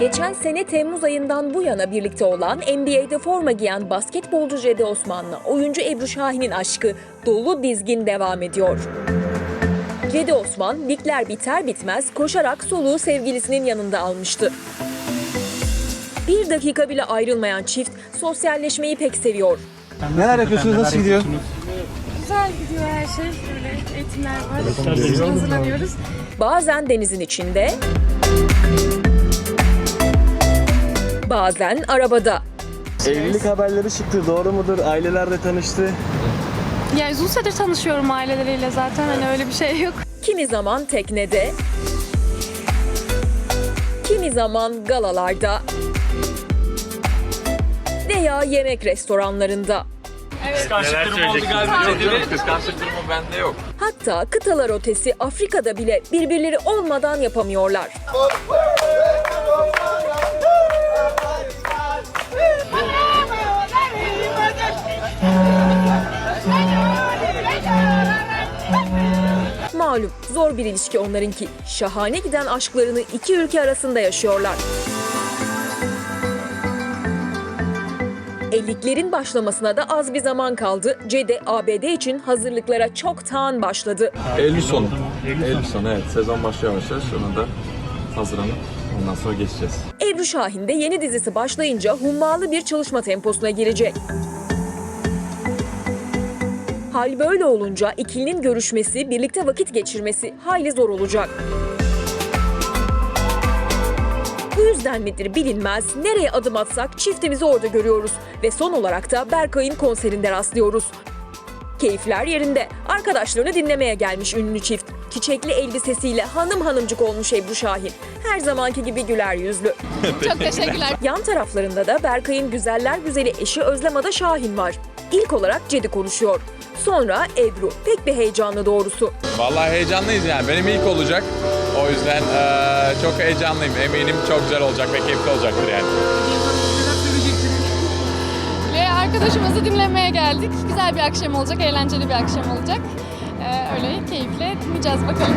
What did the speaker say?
Geçen sene Temmuz ayından bu yana birlikte olan NBA'de forma giyen basketbolcu Cede Osman'la oyuncu Ebru Şahin'in aşkı dolu dizgin devam ediyor. Cede Osman ligler biter bitmez koşarak soluğu sevgilisinin yanında almıştı. Bir dakika bile ayrılmayan çift sosyalleşmeyi pek seviyor. Neler yapıyorsunuz? Nasıl gidiyor? Güzel gidiyor her şey. Böyle eğitimler var. Hazırlanıyoruz. Bazen denizin içinde, bazen arabada. Evlilik haberleri çıktı. Doğru mudur? Aileler de tanıştı. Ya uzun süredir tanışıyorum aileleriyle zaten. Hani öyle bir şey yok. Kimi zaman teknede, kimi zaman galalarda veya yemek restoranlarında. Neler söyleyeceksiniz? Kıskançlık durumu bende yok. Hatta kıtalar ötesi Afrika'da bile birbirleri olmadan yapamıyorlar. Malum zor bir ilişki onlarınki. Şahane giden aşklarını iki ülke arasında yaşıyorlar. Elliklerin başlamasına da az bir zaman kaldı. Cede ABD için hazırlıklara çoktan başladı. Eylül sonu. Eylül sonu evet. Sezon başlıyor yavaş yavaş. Sonunda hazırlanıp ondan sonra geçeceğiz. Ebru Şahin de yeni dizisi başlayınca hummalı bir çalışma temposuna girecek. Hal böyle olunca ikilinin görüşmesi, birlikte vakit geçirmesi hayli zor olacak. Yüzden midir bilinmez, nereye adım atsak çiftimizi orada görüyoruz. Ve son olarak da Berkay'ın konserinde rastlıyoruz. Keyifler yerinde. Arkadaşlarını dinlemeye gelmiş ünlü çift. Çiçekli elbisesiyle hanım hanımcık olmuş Ebru Şahin. Her zamanki gibi güler yüzlü. Çok teşekkürler. Yan taraflarında da Berkay'ın güzeller güzeli eşi Özlem Ada Şahin var. İlk olarak Cedi konuşuyor. Sonra Ebru. Pek bir heyecanlı doğrusu. Vallahi heyecanlıyız yani. Benim ilk olacak. O yüzden e, çok heyecanlıyım. Eminim çok güzel olacak ve keyifli olacaktır yani. Ve arkadaşımızı dinlemeye geldik. Güzel bir akşam olacak, eğlenceli bir akşam olacak. E, öyle keyifle dinleyeceğiz bakalım.